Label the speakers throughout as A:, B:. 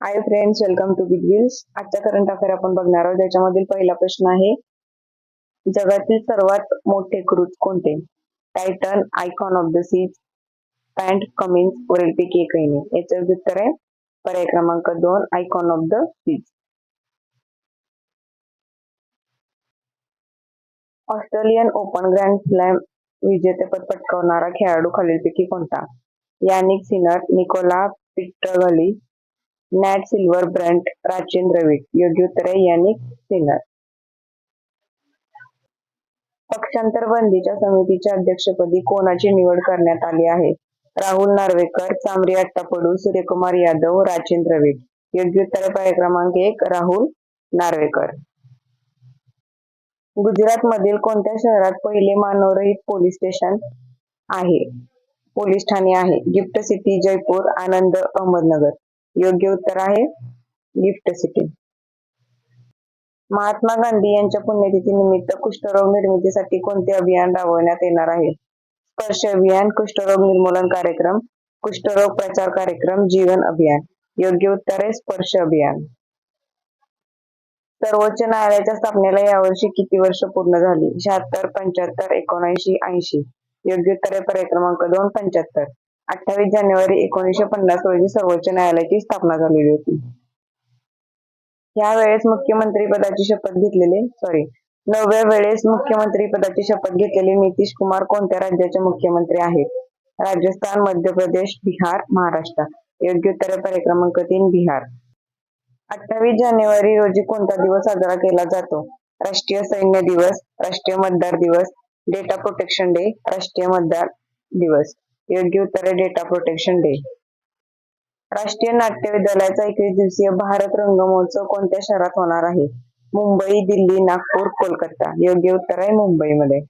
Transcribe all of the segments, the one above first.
A: Hi friends welcome to big wheels आजच्या current affair आपण बघणार आहोत. ज्याच्यामधील पहिला प्रश्न आहे जगातील सर्वात मोठे क्रूज कोणते? Titan Icon of the Seas Pat Cummins वरीलपैकी एकही नाही. याचं उत्तर आहे पर्याय क्रमांक दोन Icon of the Seas Australian Open Grand Slam विजेतेपद पटकावणारा खेळाडू खालीलपैकी कोणता? Jannik Sinner Nicola पिट्टगली Nat Silver Brant प्राचीन द्रविड योग्य उत्तर आहे यानिक पक्षांतर बंदीच्या समितीच्या अध्यक्षपदी कोणाची निवड करण्यात आली आहे? राहुल नार्वेकर चामरी अट्टापडू सूर्यकुमार यादव राजेंद्र द्रविड योग्य उत्तर पर्याय क्रमांक एक राहुल नार्वेकर. गुजरात मधील कोणत्या शहरात पहिले मानवरहित पोलीस स्टेशन आहे? पोलीस ठाणे आहे. Gift city Jaipur Anand Ahmednagar. योग्य उत्तर आहे. गिफ्ट सिटी महात्मा गांधी यांच्या पुण्यतिथी निमित्त कुष्ठरोग निर्मितीसाठी कोणते अभियान राबवण्यात येणार आहे? स्पर्श अभियान कुष्ठरोग निर्मूलन कार्यक्रम कुष्ठरोग प्रचार कार्यक्रम जीवन अभियान. योग्य उत्तर आहे स्पर्श अभियान. सर्वोच्च न्यायालयाच्या स्थापनेला यावर्षी किती वर्ष पूर्ण झाली? शहात्तर पंच्याहत्तर एकोणऐंशी ऐंशी. योग्य उत्तर आहे पर्याय क्रमांक दोन पंच्याहत्तर. अठ्ठावीस जानेवारी एकोणीसशे पन्नास रोजी सर्वोच्च न्यायालयाची स्थापना झालेली होती. यावेळेस मुख्यमंत्री पदाची शपथ घेतलेले सॉरी नवव्या वेळेस मुख्यमंत्री पदाची शपथ घेतलेले नितीश कुमार कोणत्या राज्याचे मुख्यमंत्री आहेत? राजस्थान मध्य प्रदेश बिहार महाराष्ट्र. योग्य उत्तर पर्याय क्रमांक तीन बिहार. अठ्ठावीस जानेवारी रोजी कोणता दिवस साजरा केला जातो? राष्ट्रीय सैन्य दिवस राष्ट्रीय मतदार दिवस डेटा प्रोटेक्शन डे राष्ट्रीय मतदार दिवस. योग्य उत्तर आहे डेटा प्रोटेक्शन डे राष्ट्रीय नाट्य विद्यालयाचा एकवीस दिवसीय भारत रंगमहोत्सव कोणत्या शहरात होणार आहे? मुंबई दिल्ली नागपूर कोलकाता. योग्य उत्तर आहे मुंबईमध्ये.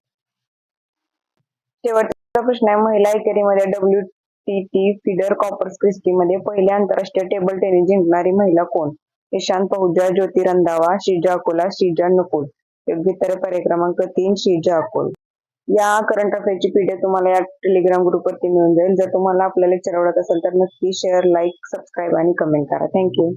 A: शेवटचा प्रश्न आहे महिला एकेरीमध्ये W T T feeder Corpus क्रिस्टीमध्ये पहिल्या आंतरराष्ट्रीय टेबल टेनिस जिंकणारी महिला कोण? ईशान पहुजा ज्योती रंधावा श्रीजा अकोला श्रीजा नकुल. योग्य उत्तर पर्याय क्रमांक तीन श्रीजा अकोल. या करंट अफेअरची पीडीएफ तुम्हाला या टेलिग्राम ग्रुपवरती मिळून जाईल. जर तुम्हाला आपल्या लेक्चर आवडत असेल तर नक्की शेअर लाईक सबस्क्राईब आणि कमेंट करा. Thank you